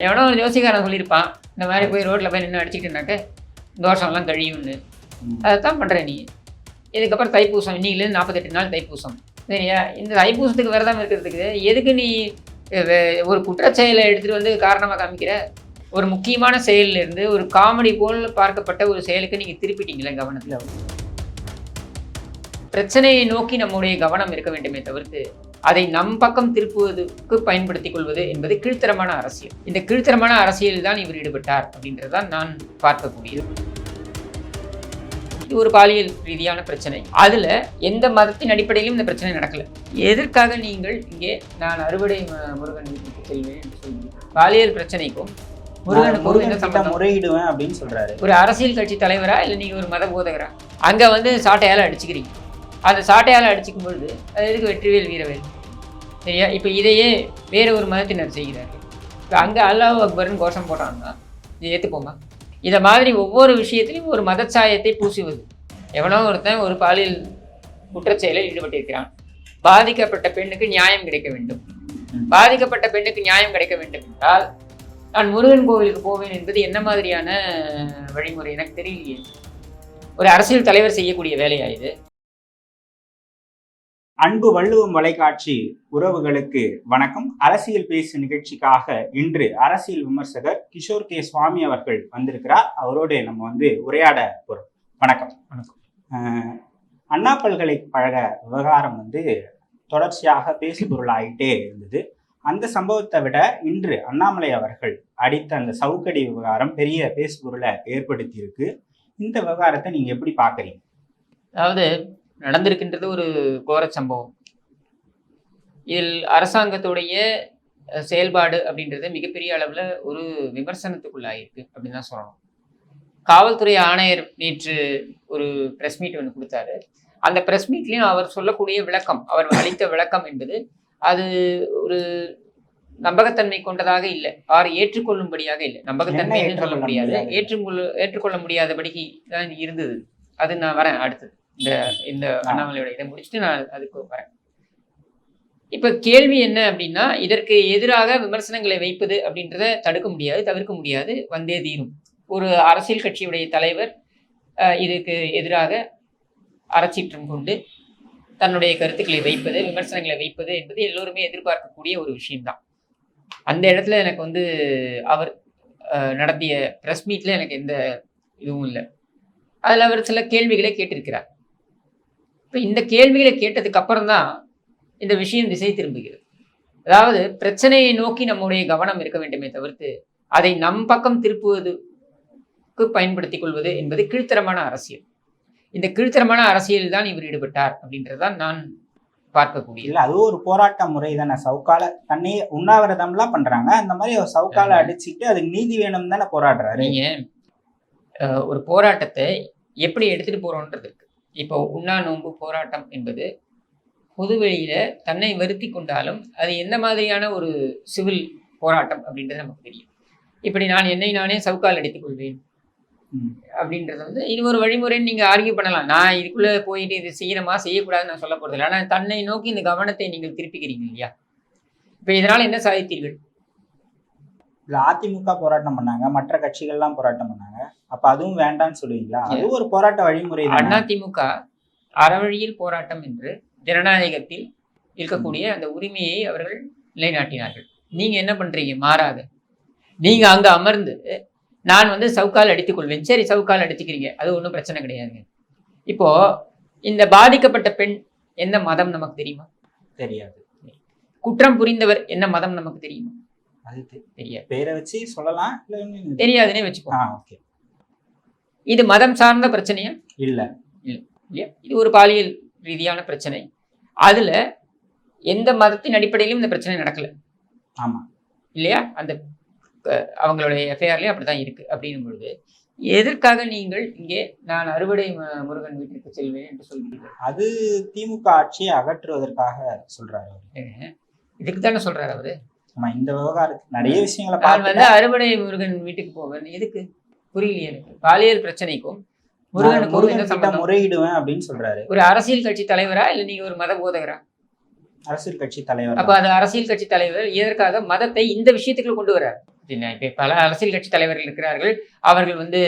எவனோ ஒரு ஜோசிக்காரன் சொல்லியிருப்பான் இந்த மாதிரி போய் ரோட்டில் போய் நின்று அடிச்சுக்கிட்டுனாக்க தோஷம்லாம் கழியும்னு. அதை தான் பண்ணுற நீ. இதுக்கப்புறம் தைப்பூசம் இன்னிலேருந்து நாற்பத்தெட்டு நாள் தைப்பூசம். சரியா? இந்த தைப்பூசத்துக்கு விரதம் இருக்கிறதுக்கு எதுக்கு நீ ஒரு குற்றச்செயலை எடுத்துகிட்டு வந்து காரணமாக காமிக்கிற? ஒரு முக்கியமான செயல்ல இருந்து ஒரு காமெடி போல் பார்க்கப்பட்ட ஒரு செயலுக்கு நீங்கள் திருப்பிட்டீங்களே கவனத்தில். பிரச்சனையை நோக்கி நம்முடைய கவனம் இருக்க வேண்டுமே தவிர்த்து அதை நம் பக்கம் திருப்புவதற்கு பயன்படுத்திக் கொள்வது என்பது கீழ்த்தரமான அரசியல். இந்த கீழ்த்தரமான அரசியலில் தான் இவர் ஈடுபட்டார் அப்படின்றது தான் நான் பார்க்கக்கூடியது. இது ஒரு பாலியல் ரீதியான பிரச்சனை. அதுல எந்த மதத்தின் அடிப்படையிலும் இந்த பிரச்சனை நடக்கல. எதற்காக நீங்கள் இங்கே நான் அறுவடை முருகன் வீட்டுக்கு செல்வேன் என்று சொல்லுங்கள் பாலியல் பிரச்சனைக்கும் முருகனுக்கும் முருகன் என்ன கிட்ட சம்பந்தம்? முறையிடுவேன் அப்படின்னு சொல்றாரு. ஒரு அரசியல் கட்சி தலைவரா இல்லை நீங்கள் ஒரு மத போதகரா? அங்கே வந்து சாட்டையால் அடிச்சுக்கிறீங்க. அந்த சாட்டையால் அடிச்சுக்கும் பொழுது அது எதுக்கு வெற்றிவேல் வீரவேல்? சரியா? இப்போ இதையே வேறு ஒரு மதத்தினர் செய்கிறார்கள். இப்போ அங்கே அல்லாஹ் அக்பர்னு கோஷம் போட்டாங்கன்னா இது ஏற்றுப்போமா இதை மாதிரி ஒவ்வொரு விஷயத்திலையும் ஒரு மதச்சாயத்தை பூசுவது. எவனோ ஒருத்தன் ஒரு பாலியல் குற்றச்செயலில் ஈடுபட்டிருக்கிறான். பாதிக்கப்பட்ட பெண்ணுக்கு நியாயம் கிடைக்க வேண்டும். பாதிக்கப்பட்ட பெண்ணுக்கு நியாயம் கிடைக்க வேண்டும் என்றால் நான் முருகன் கோவிலுக்கு போவேன் என்பது என்ன மாதிரியான வழிமுறை? எனக்கு தெரியலையே. ஒரு அரசியல் தலைவர் செய்யக்கூடிய வேலையா இது? அன்பு வள்ளுவம் வலைக்காட்சி உறவுகளுக்கு வணக்கம். அரசியல் பேசு நிகழ்ச்சிக்காக இன்று அரசியல் விமர்சகர் கிஷோர் கே சுவாமி அவர்கள் வந்திருக்கிறார். அவரோடு நம்ம வந்து உரையாட போறோம். வணக்கம். வணக்கம். அண்ணா பல்கலைக்கழக விவகாரம் வந்து தொடர்ச்சியாக பேசுபொருள் ஆகிட்டே இருந்தது. அந்த சம்பவத்தை விட இன்று அண்ணாமலை அவர்கள் அடித்த அந்த சவுக்கடி விவகாரம் பெரிய பேசுபொருளை ஏற்படுத்தி இருக்கு இந்த விவகாரத்தை நீங்க எப்படி பாக்குறீங்க அதாவது நடந்திருக்கின்றது ஒரு கோர சம்பவம். இதில் அரசாங்கத்துடைய செயல்பாடு அப்படின்றது மிகப்பெரிய அளவில் ஒரு விமர்சனத்துக்குள்ளாயிருக்கு அப்படின்னு தான் சொல்லணும். காவல்துறை ஆணையர் நேற்று ஒரு ப்ரெஸ் மீட் ஒன்று கொடுத்தாரு. அந்த ப்ரெஸ் மீட்லேயும் அவர் சொல்லக்கூடிய விளக்கம் அவர் அளித்த விளக்கம் என்பது அது ஒரு நம்பகத்தன்மை கொண்டதாக இல்லை. ஆர் ஏற்றுக்கொள்ளும்படியாக இல்லை. நம்பகத்தன்மை என்ன சொல்ல முடியாது? ஏற்றுக்கொள்ள ஏற்றுக்கொள்ள முடியாதபடிக்கு தான் இருந்தது. அது நான் வரேன் அடுத்தது. இந்த இந்த அண்ணாமலையோட இதை முடிச்சுட்டு நான் அதுக்கு வரேன். இப்ப கேள்வி என்ன அப்படின்னா இதற்கு எதிராக விமர்சனங்களை வைப்பது அப்படின்றத தடுக்க முடியாது தவிர்க்க முடியாது வந்தே தீரும். ஒரு அரசியல் கட்சியுடைய தலைவர் இதுக்கு எதிராக அறச்சீற்றம் கொண்டு தன்னுடைய கருத்துக்களை வைப்பது விமர்சனங்களை வைப்பது என்பது எல்லோருமே எதிர்பார்க்கக்கூடிய ஒரு விஷயம்தான். அந்த இடத்துல எனக்கு வந்து அவர் நடத்திய ப்ரெஸ் மீட்ல எனக்கு எந்த இதுவும் இல்லை. அதில் அவர் சில கேள்விகளை கேட்டிருக்கிறார். இப்போ இந்த கேள்விகளை கேட்டதுக்கு அப்புறம் தான் இந்த விஷயம் திசை திரும்புகிறது. அதாவது பிரச்சனையை நோக்கி நம்முடைய கவனம் இருக்க வேண்டுமே தவிர்த்து அதை நம் பக்கம் திருப்புவதற்கு பயன்படுத்திக் கொள்வது என்பது கீழ்த்தரமான அரசியல். இந்த கீழ்த்தரமான அரசியலில் தான் இவர் ஈடுபட்டார் அப்படின்றது தான் நான் பார்க்கக்கூடியது இல்ல அதுவும் ஒரு போராட்ட முறை தானே. சவுக்கால தன்னை உண்ணாவிரதம்லாம் பண்றாங்க. அந்த மாதிரி ஒரு சவுக்கால. அடிச்சுட்டு அதுக்கு நீதி வேணும் தானே போராடுறாரு. நீங்க ஒரு போராட்டத்தை எப்படி எடுத்துட்டு போறோன்றது இருக்கு இப்போ உண்ணா நோன்பு போராட்டம் என்பது பொதுவெளியில தன்னை வருத்தி கொண்டாலும் அது எந்த மாதிரியான ஒரு சிவில் போராட்டம் அப்படின்றது நமக்கு தெரியும். இப்படி நான் என்னை நானே சவுக்கால் அடித்துக் கொள்வேன். அப்படின்றது வந்து இது ஒரு வழிமுறைன்னு நீங்க ஆர்கியூ பண்ணலாம். நான் இதுக்குள்ள போயிட்டு இது செய்யணுமா செய்யக்கூடாதுன்னு நான் சொல்ல போறது இல்லை ஆனால் தன்னை நோக்கி இந்த கவனத்தை நீங்கள் திருப்பிக்கிறீங்க இல்லையா? இப்போ இதனால என்ன சாதித்தீர்கள்? இல்ல அதிமுக போராட்டம் பண்ணாங்க மற்ற கட்சிகள்லாம் போராட்டம் பண்ணாங்க. அப்ப அதுவும் வேண்டாம்னு சொல்லுவீங்களா அதுவும் ஒரு போராட்ட வழிமுறை அதிமுக அறவழியில் போராட்டம் என்று ஜனநாயகத்தில் இருக்கக்கூடிய அந்த உரிமையை அவர்கள் நிலைநாட்டினார்கள். நீங்க என்ன பண்றீங்க? மாறாக நீங்க அங்க அமர்ந்து நான் வந்து சவுக்கால் அடித்துக் கொள்வேன் சரி சவுக்கால் அடிச்சுக்கிறீங்க. அது ஒன்றும் பிரச்சனை கிடையாதுங்க. இப்போ இந்த பாதிக்கப்பட்ட பெண் எந்த மதம் நமக்கு தெரியுமா? தெரியாது. குற்றம் புரிந்தவர் என்ன மதம் நமக்கு தெரியுமா? அது தெரியாது. பேரை வச்சு சொல்லலாம் தெரியாதுன்னே ஆ ஓகே. இது மதம் சார்ந்த பிரச்சனையா? இல்ல. இல்லையா? இது ஒரு பாலியல் ரீதியான பிரச்சனை. அதுல எந்த மதத்தின் அடிப்படையிலும் இந்த பிரச்சனை நடக்கல. ஆமா. இல்லையா? அந்த அவங்களுடைய எஃப்ஐஆர்லயும் அப்படிதான் இருக்கு. அப்படின்னும் பொழுது எதற்காக நீங்கள் இங்கே நான் அறுவடை முருகன் வீட்டிற்கு செல்வேன் என்று சொல்கிறீர்கள்? அது திமுக ஆட்சியை அகற்றுவதற்காக சொல்றாரு இதுக்கு தானே சொல்றாரு அவரு? ஆமா இந்த விவகாரத்துக்கு நிறைய விஷயங்களை நான் வந்து அறுவடை முருகன் வீட்டுக்கு போவேன். எதுக்கு? புரியலையே எனக்கு. பாலியல் பிரச்சனைக்கும் முருகனுக்கும் முருகன் என்ன சம்பந்தம்? முறையிடுவேன் அப்படின்னு சொல்றாரு. ஒரு அரசியல் கட்சி தலைவரா இல்ல நீங்க ஒரு மத போதகரா அரசியல் கட்சி தலைவர் அப்ப அது அரசியல் கட்சி தலைவர் எதற்காக மதத்தை இந்த விஷயத்துக்குள்ள கொண்டு வர்றார்? இப்ப பல அரசியல் கட்சி தலைவர்கள் இருக்கிறார்கள். அவர்கள் வந்து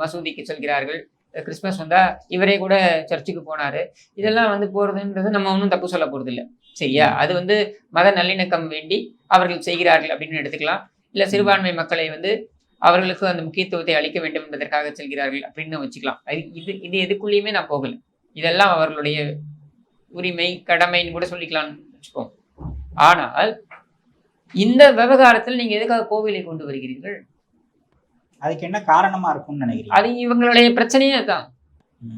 மசூதிக்கு செல்கிறார்கள். கிறிஸ்மஸ் வந்தா இவரே கூட சர்ச்சுக்கு போனாரு. இதெல்லாம் வந்து போறதுன்றது நம்ம ஒன்றும் தப்பு சொல்ல போறது இல்ல சரியா அது வந்து மத நல்லிணக்கம் வேண்டி அவர்கள் செய்கிறார்கள் அப்படின்னு எடுத்துக்கலாம். இல்ல சிறுபான்மை மக்களை வந்து அவர்களுக்கு அந்த முக்கியத்துவத்தை அளிக்க வேண்டும் என்பதற்காக செல்கிறார்கள் அப்படின்னு வச்சுக்கலாம். அது இது இது எதுக்குள்ளேயுமே நான் போகல. இதெல்லாம் அவர்களுடைய உரிமை கடமைன்னு கூட சொல்லிக்கலாம்னு வச்சுப்போம் ஆனால் இந்த விவகாரத்தில் நீங்க எதுக்காக கோவிலை கொண்டு வருகிறீர்கள்? அதுக்கு என்ன காரணமா இருக்கும்னு நினைக்கிறீங்க? அது இவங்களுடைய பிரச்சனையே தான்.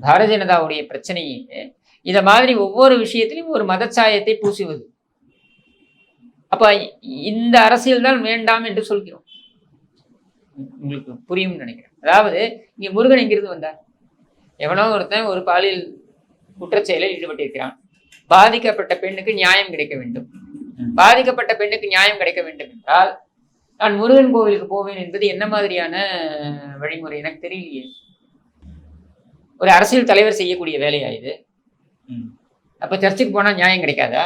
பாரதிய ஜனதாவுடைய பிரச்சனையே இதை மாதிரி ஒவ்வொரு விஷயத்திலையும் ஒரு மதச்சாயத்தை பூசுவது. அப்போ இந்த அரசியல் தான் வேண்டாம் என்று சொல்கிறோம். உங்களுக்கு புரியும்னு நினைக்கிறேன். அதாவது இங்கே முருகன் எங்கிருந்து வந்தார்? எவனோ ஒருத்தன் ஒரு பாலியல் குற்றச்செயலில் ஈடுபட்டிருக்கிறான். பாதிக்கப்பட்ட பெண்ணுக்கு நியாயம் கிடைக்க வேண்டும். பாதிக்கப்பட்ட பெண்ணுக்கு நியாயம் கிடைக்க வேண்டும் என்றால் நான் முருகன் கோவிலுக்கு போவேன் என்பது என்ன மாதிரியான வழிமுறை? எனக்கு தெரியலையே. ஒரு அரசியல் தலைவர் செய்யக்கூடிய வேலையா இது? அப்ப சர்ச்சுக்கு போனா நியாயம் கிடைக்காதா?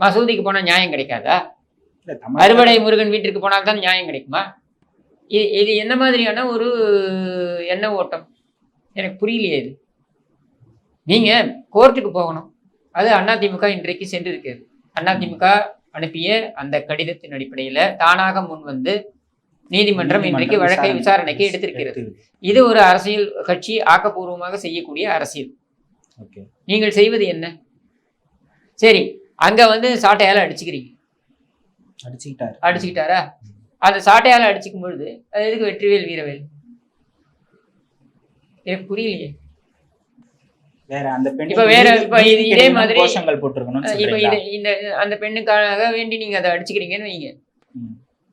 மசூதிக்கு போனா நியாயம் கிடைக்காதா? அறுவடை முருகன் வீட்டிற்கு போனால் தான் நியாயம் கிடைக்குமா? இது இது என்ன மாதிரியான ஒரு எண்ண ஓட்டம்? எனக்கு புரியலையே இது. நீங்க கோர்ட்டுக்கு போகணும். அது அதிமுக இன்றைக்கு சென்று இருக்கிறது அதிமுக அனுப்பிய அந்த கடிதத்தின் அடிப்படையில தானாக முன் வந்து நீதிமன்றம் இன்றைக்கு வழக்கை விசாரணை விசாரணைக்கு எடுத்திருக்கிறது. எடுத்திருக்கு. இது ஒரு அரசியல் கட்சி ஆக்கப்பூர்வமாக செய்யக்கூடிய அரசியல். நீங்கள் செய்வது என்ன? சரி அங்க வந்து சாட்டையால அடிச்சுக்கிறீங்க. அடிச்சுக்கிட்டாரு. அடிச்சுக்கிட்டாரா? அந்த சாட்டையால அடிச்சுக்கும் பொழுது அது எதுக்கு வெற்றிவேல் வீரவேல்? எனக்கு புரியலையே. வேற அந்த பெண் இப்ப வேற இப்ப இது இதே மாதிரி- கோஷங்கள் போட்டிருக்கணும்னு இப்ப சொல்றீங்களா? இது இந்த அந்த பெண்ணுக்காக வேண்டி நீங்க அதை அடிச்சுக்கிறீங்கன்னு வைங்க.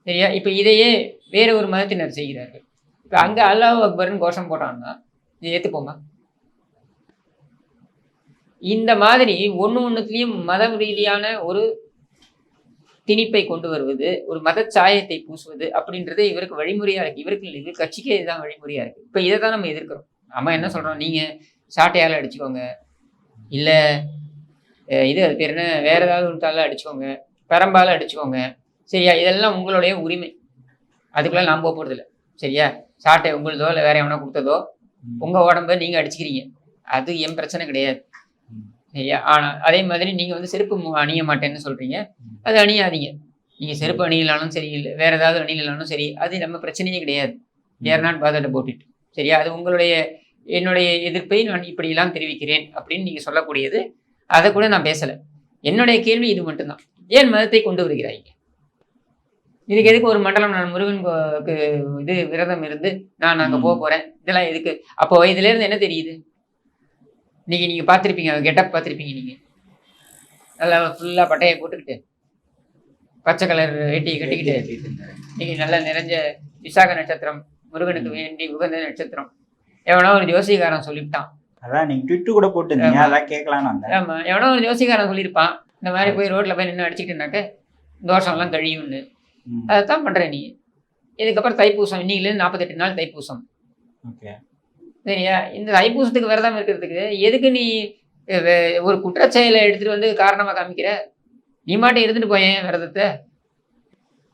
சரியா? இப்ப இதையே வேற ஒரு மதத்தினர் செய்கிறார்கள். இப்ப அங்க அல்லாஹ் அக்பர்னு கோஷம் போட்டாங்கன்னா இது ஏத்துப்போமா? இந்த மாதிரி ஒண்ணு ஒண்ணுத்துலயும் மத ரீதியான ஒரு திணிப்பை கொண்டு வருவது ஒரு மதச்சாயத்தை பூசுவது அப்படின்றது இவருக்கு வழிமுறையா இருக்கு. இவருக்கு இல்லை, இது கட்சிக்கே இதுதான் வழிமுறையா இருக்கு. இப்ப இதை தான் நம்ம எதிர்க்கிறோம். நம்ம என்ன சொல்றோம்? நீங்க சாட்டையால அடிச்சுக்கோங்க. இல்ல இது அது பேர் என்ன? வேற ஏதாவது ஒன்றால அடிச்சுக்கோங்க. பெரம்பால அடிச்சுக்கோங்க. சரியா? இதெல்லாம் உங்களுடைய உரிமை. அதுக்குள்ள நான் போக போறது இல்ல சரியா? சாட்டை உங்களுதோ இல்லை வேற எவனோ கொடுத்ததோ ம். உங்க உடம்ப நீங்க அடிச்சுக்கிறீங்க. அது என் பிரச்சனை கிடையாது. ம். சரியா ஆனா அதே மாதிரி நீங்க வந்து செருப்பு அணிய மாட்டேன்னு சொல்றீங்க. ம். அது அணியாதீங்க. நீங்க செருப்பு அணியலாலும் சரி இல்லை வேற ஏதாவது அணியலாலும் சரி அது நம்ம பிரச்சனையே கிடையாது. They're not bother about it சரியா? அது உங்களுடைய என்னுடைய எதிர்ப்பை நான் இப்படியெல்லாம் தெரிவிக்கிறேன் அப்படின்னு நீங்க சொல்லக்கூடியது. அதை கூட நான் பேசல. என்னுடைய கேள்வி இது மட்டும்தான். ஏன் மதத்தை கொண்டு வருகிறாய்? இதுக்கு எதுக்கு ஒரு மண்டலம் நான் முருகன் கோக்கு இது விரதம் இருந்து நான் அங்க. போக போறேன்? இதெல்லாம் எதுக்கு? அப்போ இதுல இருந்து என்ன தெரியுது? நீங்க நீங்க பார்த்திருப்பீங்க கெட்டப் பார்த்திருப்பீங்க நீங்க. நல்லா ஃபுல்லா பட்டையை போட்டுக்கிட்டு பச்சை கலர் வேட்டியை கட்டிக்கிட்டு நீங்க நல்லா நிறைஞ்ச விசாக நட்சத்திரம் முருகனுக்கு வேண்டி உகந்த நட்சத்திரம். எவனோ ஒரு ஜோசிகாரன் சொல்லிவிட்டான். அதான் நீங்க ட்விட்டு கூட போட்டுருந்தீங்க ஆமா. அதான் கேட்கலான்னு வந்தேன். ஆமா எவனோ ஒரு ஜோசிகாரன் சொல்லியிருப்பான் இந்த மாதிரி போய் ரோட்ல போய் நின்று அடிச்சுக்கிட்டுனாக்க தோஷம்லாம் கழியும்னு. அதைத்தான் பண்ற நீ. இதுக்கப்புறம் தைப்பூசம் இன்னைக்குலேருந்து நாற்பத்தெட்டு நாள் தைப்பூசம். ஓகே. சரியா? இந்த தைப்பூசத்துக்கு விரதம் இருக்கிறதுக்கு எதுக்கு நீ ஒரு குற்றச்செயலை எடுத்துட்டு வந்து காரணமா காமிக்கிற? நீ மாட்டே இருந்துட்டு போயேன் விரதத்தை.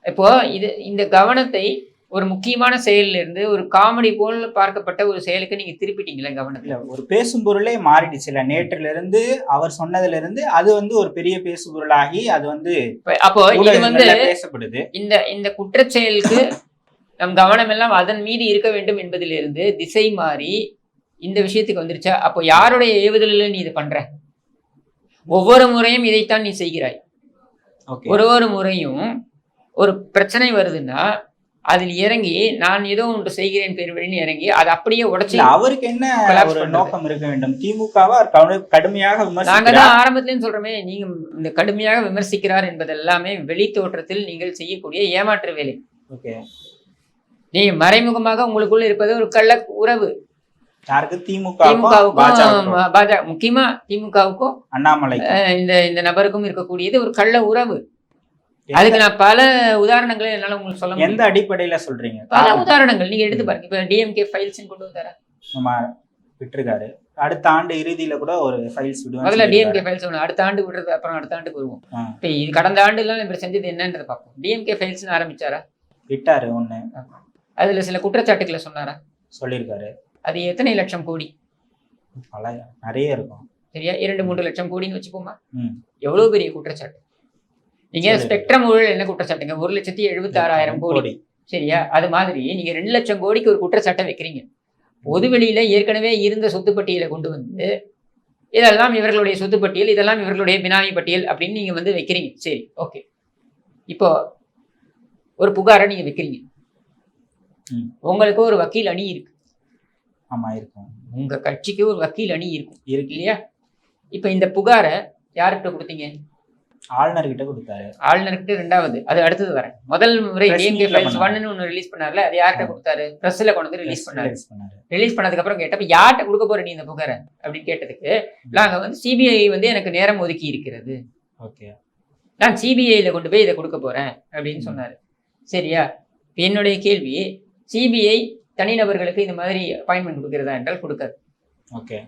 இப்போ இது இந்த கவனத்தை ஒரு முக்கியமான செயல்ல இருந்து ஒரு காமெடி போல் பார்க்கப்பட்ட ஒரு செயலுக்கு நீங்க திருப்பிட்டீங்களே கவனத்தை? இல்ல ஒரு பேசும் பொருளே மாறிடுச்சுல நேற்றுல இருந்து அவர் சொன்னதுல இருந்து அது வந்து ஒரு பெரிய பேசு பொருளாகி அது வந்து அப்போ இது வந்து பேசப்படுது. இந்த இந்த குற்றச்செயலுக்கு நம் கவனம் எல்லாம் அதன் மீது இருக்க வேண்டும் என்பதிலிருந்து திசை மாறி இந்த விஷயத்துக்கு வந்துருச்சா? அப்போ யாருடைய ஏவுதலில் நீ இது பண்ற? ஒவ்வொரு முறையும் இதைத்தான் நீ செய்கிறாய். ஒரு ஒரு முறையும் ஒரு பிரச்சனை வருதுன்னா அதில் இறங்கி நான் ஏதோ ஒன்று செய்கிறேன் பேர் வழின்னு இறங்கி அதை அப்படியே உடைச்சு அவருக்கு என்ன. நோக்கம் இருக்க வேண்டும்? திமுகவை கடுமையாக நாங்க தான் ஆரம்பத்திலேயும் சொல்றோமே நீங்க இந்த கடுமையாக விமர்சிக்கிறார் என்பதெல்லாமே வெளி தோற்றத்தில் நீங்கள் செய்யக்கூடிய ஏமாற்று வேலை. ஓகே. நீ மறைமுகமாக உங்களுக்குள்ள இருப்பது ஒரு கள்ள உறவு. திமுகவுக்கும் பாஜக முக்கியமா திமுகவுக்கும் அண்ணாமலை இந்த இந்த நபருக்கும் இருக்கக்கூடியது ஒரு கள்ள உறவு. அதுக்கு நான் பல உதாரணங்களை என்னால உங்களுக்கு சொல்ல எந்த அடிப்படையில சொல்றீங்க? பல உதாரணங்கள் நீங்க எடுத்து பாருங்க. இப்ப டிஎம்கே ஃபைல்ஸ் கொண்டு வந்தார? நம்ம விட்டுருக்காரு. அடுத்த ஆண்டு இறுதியில கூட ஒரு ஃபைல்ஸ் முதல்ல விடுவாங்க டிஎம்கே ஃபைல்ஸ் ஒன்று அடுத்த ஆண்டு விடுறது அப்புறம் அடுத்த ஆண்டுக்கு வருவோம். இப்ப இது கடந்த ஆண்டுலாம் இவர் செஞ்சது என்னன்றதை பார்ப்போம். டிஎம்கே ஃபைல்ஸ்னு ஆரம்பிச்சாரா? விட்டாரு ஒண்ணு. அதுல சில குற்றச்சாட்டுகளை சொன்னாரா? சொல்லியிருக்காரு. அது எத்தனை லட்சம் கோடி? பல நிறைய இருக்கும். சரியா? இரண்டு மூன்று லட்சம் கோடின்னு வச்சுப்போமா? ம். எவ்வளவு பெரிய குற்றச்சாட்டு? நீங்க. ஸ்பெக்ட்ரம் ஊழல் என்ன குற்றச்சாட்டுங்க? ஒரு லட்சத்தி எழுபத்தி ஆறாயிரம் கோடி. சரியா? அது மாதிரி நீங்க ரெண்டு லட்சம் கோடிக்கு ஒரு குற்றச்சாட்டை வைக்கிறீங்க. பொது வெளியில ஏற்கனவே இருந்த சொத்து பட்டியலை கொண்டு வந்து இதெல்லாம் இவர்களுடைய சொத்து பட்டியல் இதெல்லாம் இவர்களுடைய பினாமி பட்டியல் அப்படின்னு நீங்க வந்து வைக்கிறீங்க. சரி ஓகே. இப்போ ஒரு புகாரை நீங்க வைக்கிறீங்க. உங்களுக்கு ஒரு வக்கீல் அணி இருக்கு. ஆமா இருக்கும். உங்க கட்சிக்கு ஒரு வக்கீல் அணி இருக்கும். இருக்கு. இல்லையா? இப்போ இந்த புகாரை யார்கிட்ட கொடுத்தீங்க? ஆளுநர் கிட்ட கொடுத்தாரு. ஆளுநர்கிட்ட ரெண்டாவது. அது அடுத்தது வரேன். முதல் முறை டிஎம்கே ஃபைல்ஸ். ஒன்னு ஒன்று ரிலீஸ் பண்ணார்ல அது யார்கிட்ட. கொடுத்தாரு? ப்ரெஸ்ல கொண்டு வந்து ரிலீஸ் பண்ணாரு. ரிலீஸ் பண்ணதுக்கு அப்புறம் கேட்டப்ப யார்கிட்ட கொடுக்க போற நீ இந்த புகாரை? அப்படின்னு கேட்டதுக்கு நாங்க வந்து சிபிஐ வந்து எனக்கு நேரம் ஒதுக்கி இருக்கிறது. ஓகே. நான் சிபிஐல கொண்டு போய் இதை கொடுக்க போறேன். அப்படின்னு. சொன்னாரு. சரியா? என்னுடைய கேள்வி சிபிஐ தனிநபர்களுக்கு இந்த மாதிரி அப்பாயின்மெண்ட் கொடுக்கிறதா என்றால் கொடுக்காது. ஓகே.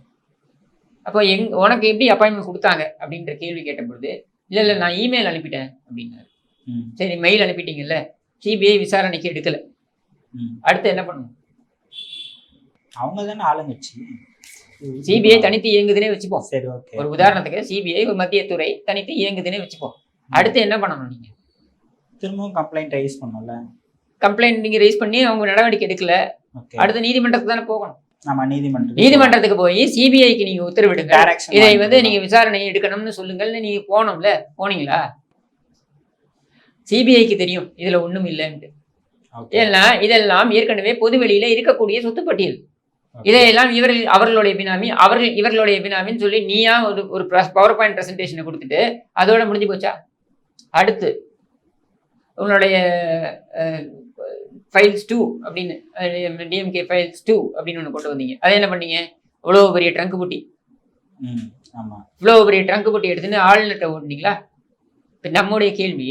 அப்போ எங் உனக்கு எப்படி அப்பாயின்மெண்ட் கொடுத்தாங்க அப்படின்ற கேள்வி கேட்ட பொழுது இல்ல இல்ல நான் இமெயில் அனுப்பிட்டேன் அப்படின்னாரு. சரி மெயில் அனுப்பிட்டீங்கல்ல சிபிஐ விசாரணைக்கு எடுக்கல. அடுத்து என்ன பண்ணணும்? அவங்க தானே ஆளுங்கட்சி. சிபிஐ தனித்து இயங்குதுன்னே வச்சுப்போம். சரி ஓகே. ஒரு உதாரணத்துக்கு சிபிஐ ஒரு மத்திய துறை தனித்து இயங்குதுன்னே வச்சுப்போம். அடுத்து என்ன பண்ணணும் நீங்க? திரும்பவும் கம்ப்ளைண்ட் ரைஸ் பண்ணல கம்ப்ளைண்ட் நீங்க ரைஸ் பண்ணி அவங்க நடவடிக்கை எடுக்கல. அடுத்து நீதிமன்றத்துக்கு தானே போகணும். நீதிமன்றத்துக்கு போய் சிபிஐக்கு நீங்க உத்தரவிடுங்க. இதை வந்து நீங்க விசாரணை எடுக்கணும்னு சொல்லுங்கள்னு நீங்க போனோம்ல போனீங்களா? சிபிஐக்கு தெரியும் இதுல ஒண்ணும் இல்லைன்ட்டு. ஏன்னா இதெல்லாம் ஏற்கனவே பொது வெளியில இருக்கக்கூடிய சொத்து பட்டியல் இதையெல்லாம் இவர்கள் அவர்களுடைய பினாமி அவர்கள் இவர்களுடைய பினாமின்னு சொல்லி நீயா ஒரு ஒரு பவர் பாயிண்ட் பிரசன்டேஷனை கொடுத்துட்டு அதோட முடிஞ்சு போச்சா? அடுத்து உன்னுடைய ஃபைல்ஸ் டூ அப்படின்னு டிஎம்கே ஃபைல்ஸ் டூ அப்படின்னு ஒன்று கொண்டு வந்தீங்க. அதை என்ன பண்ணீங்க? இவ்வளோ பெரிய ட்ரங்க் புட்டி இவ்வளோ பெரிய ட்ரங்க் பொட்டி எடுத்துன்னு ஆளுநர்கிட்ட ஓட்டுனீங்களா? இப்போ நம்முடைய கேள்வி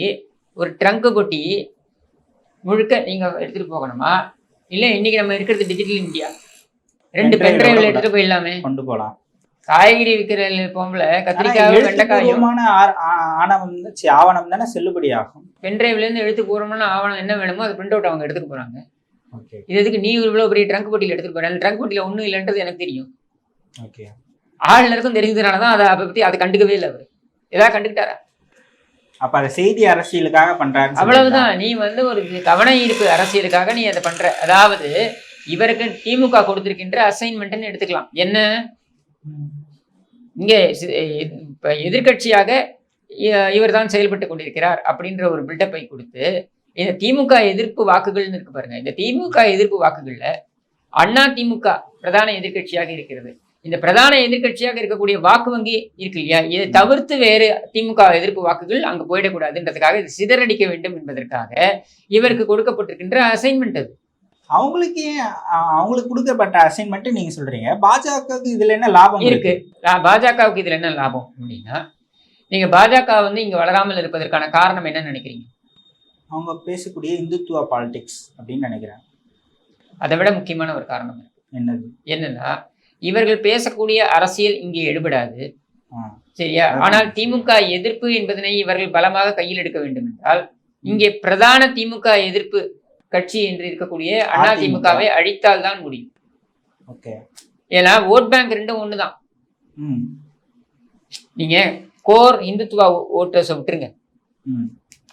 ஒரு ட்ரங்க் பொட்டி முழுக்க நீங்கள் எடுத்துகிட்டு போகணுமா? இல்லை இன்னைக்கு நம்ம இருக்கிறது டிஜிட்டல் இந்தியா ரெண்டு பென்ட்ரைவில் எடுத்துகிட்டு போயிடலாமே. கொண்டு போலாம் காய்கறி விற்கிற போம்பல கத்திரிக்காயும் வெண்டைக்காயும் ஆணவம் ஆவணம் தானே செல்லுபடி ஆகும் பென்ட்ரைவ்லேருந்து எடுத்து போகிறோம்னா ஆவணம் என்ன வேணுமோ அது பிரிண்ட் அவுட் அவங்க எடுத்துட்டு போகிறாங்க ஓகே இது எதுக்கு நீ இவ்வளோ பெரிய ட்ரங்க் பொட்டியில் எடுத்துகிட்டு போகிறேன் ட்ரங்க் பொட்டியில் ஒன்றும் இல்லைன்றது எனக்கு தெரியும். ஓகே ஆளுநருக்கும் தெரிஞ்சதுனால தான் அதை அதை பற்றி அதை கண்டுக்கவே இல்லை அவர். ஏதாவது கண்டுக்கிட்டாரா? அப்ப அதை செய்தி அரசியலுக்காக பண்றாரு அவ்வளவுதான். நீ வந்து ஒரு கவன ஈர்ப்பு அரசியலுக்காக நீ அதை பண்ற. அதாவது இவருக்கு திமுக கொடுத்திருக்கின்ற அசைன்மெண்ட்னு எடுத்துக்கலாம். என்ன? இங்கே சி- இப்ப எதிர்க்கட்சியாக இவர் தான் செயல்பட்டு கொண்டிருக்கிறார் அப்படின்ற ஒரு பில்டப்பை கொடுத்து இந்த திமுக எதிர்ப்பு வாக்குகள்னு இருக்கு பாருங்க. இந்த திமுக எதிர்ப்பு வாக்குகள்ல அண்ணா திமுக பிரதான எதிர்க்கட்சியாக இருக்கிறது. இந்த பிரதான எதிர்க்கட்சியாக இருக்கக்கூடிய வாக்கு வங்கி இருக்கு இல்லையா? இதை தவிர்த்து வேறு திமுக எதிர்ப்பு வாக்குகள் அங்கே போயிடக்கூடாதுன்றதுக்காக இது சிதறடிக்க வேண்டும் என்பதற்காக இவருக்கு கொடுக்கப்பட்டிருக்கின்ற அசைன்மெண்ட் அது. அவங்களுக்கு ஏன் அவங்களுக்கு கொடுக்கப்பட்ட அசைன்மெண்ட் நீங்க சொல்றீங்க? பாஜகவுக்கு இதுல என்ன லாபம் இருக்கு? பாஜகவுக்கு இதுல என்ன லாபம் அப்படின்னா நீங்க பாஜக வந்து இங்க வளராமல் இருப்பதற்கான காரணம் என்ன நினைக்கிறீங்க? அவங்க பேசக்கூடிய இந்துத்துவ பாலிடிக்ஸ் அப்படின்னு நினைக்கிறேன். அதை விட முக்கியமான ஒரு காரணம் இருக்கு. என்னது? என்னன்னா இவர்கள் பேசக்கூடிய அரசியல் இங்கே எடுபடாது. சரியா. ஆனால் திமுக எதிர்ப்பு என்பதனை இவர்கள் பலமாக கையில் எடுக்க வேண்டும் என்றால் இங்கே பிரதான திமுக எதிர்ப்பு கட்சி என்று இருக்கக்கூடிய அண்ணா அதிமுக. திமுகவை அழித்தால் தான் முடியும். ஓகே. ஏன்னா ஓட் பேங்க் ரெண்டும் ஒண்ணுதான். நீங்க கோர் இந்துத்துவா ஓட்டர்ஸை விட்டுருங்க.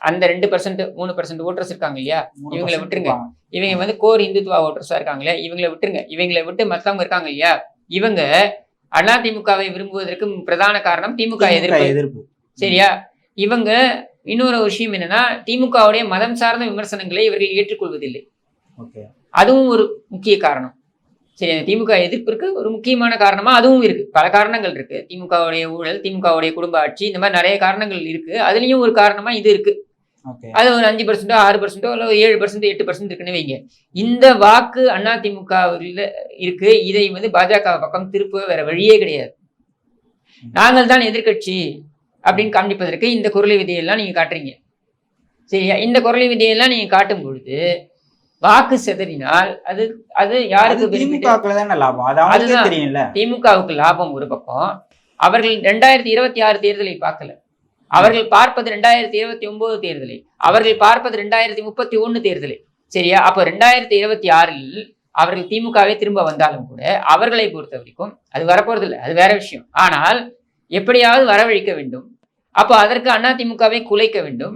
அந்த ரெண்டு பர்சன்ட் மூணு பர்சன்ட் ஓட்டர்ஸ் இருக்காங்க இல்லையா? இவங்களை விட்டுருங்க. இவங்க வந்து கோர் இந்துத்துவா ஓட்டர்ஸா இருக்காங்களே இவங்களை விட்டுருங்க. இவங்களை விட்டு மத்தவங்க இருக்காங்க இல்லையா? இவங்க அண்ணா திமுகவை விரும்புவதற்கு பிரதான காரணம் திமுக திமுக எதிர்ப்பு. எதிர்ப்பு. சரியா? இவங்க இன்னொரு விஷயம் என்னன்னா திமுகவுடைய மதம் சார்ந்த விமர்சனங்களை இவர்கள் ஏற்றுக்கொள்வதில்லை. அதுவும் ஒரு முக்கிய காரணம். சரி திமுக எதிர்ப்பிற்கு ஒரு முக்கியமான காரணமா அதுவும் இருக்கு. பல காரணங்கள் இருக்கு. திமுகவுடைய ஊழல் திமுகவுடைய குடும்ப ஆட்சி இந்த மாதிரி நிறைய காரணங்கள் இருக்கு. அதுலயும் ஒரு காரணமா இது இருக்கு. அது ஒரு அஞ்சு பர்சன்டோ ஆறு பர்சன்டோ இல்லை ஏழு பர்சன்ட் எட்டு பர்சன்ட் இருக்குன்னு வைங்க. இந்த வாக்கு அண்ணா திமுகவில் இருக்கு. இதை வந்து பாஜக பக்கம் திருப்ப வேற வழியே கிடையாது. நாங்கள் தான் எதிர்க்கட்சி. அப்படின்னு காண்பிப்பதற்கு இந்த குரலை விதியெல்லாம் நீங்க காட்டுறீங்க. சரியா? இந்த குரலை விதியெல்லாம் நீங்க காட்டும் பொழுது வாக்கு சிதறினால் அது அது யாருக்கு லாபம். திமுகவுக்கு லாபம் ஒரு பக்கம். அவர்கள் ரெண்டாயிரத்தி இருபத்தி ஆறு தேர்தலை பார்க்கல. அவர்கள் பார்ப்பது ரெண்டாயிரத்தி இருபத்தி ஒன்பது தேர்தலை. அவர்கள் பார்ப்பது ரெண்டாயிரத்தி முப்பத்தி ஒண்ணு தேர்தலை. சரியா? அப்ப ரெண்டாயிரத்தி இருபத்தி ஆறில் அவர்கள் திமுகவே திரும்ப வந்தாலும் கூட அவர்களை பொறுத்த வரைக்கும் அது வரப்போறது இல்லை அது வேற விஷயம். ஆனால் எப்படியாவது வரவழைக்க வேண்டும். அப்போ அதற்கு அதிமுகவை குலைக்க வேண்டும்.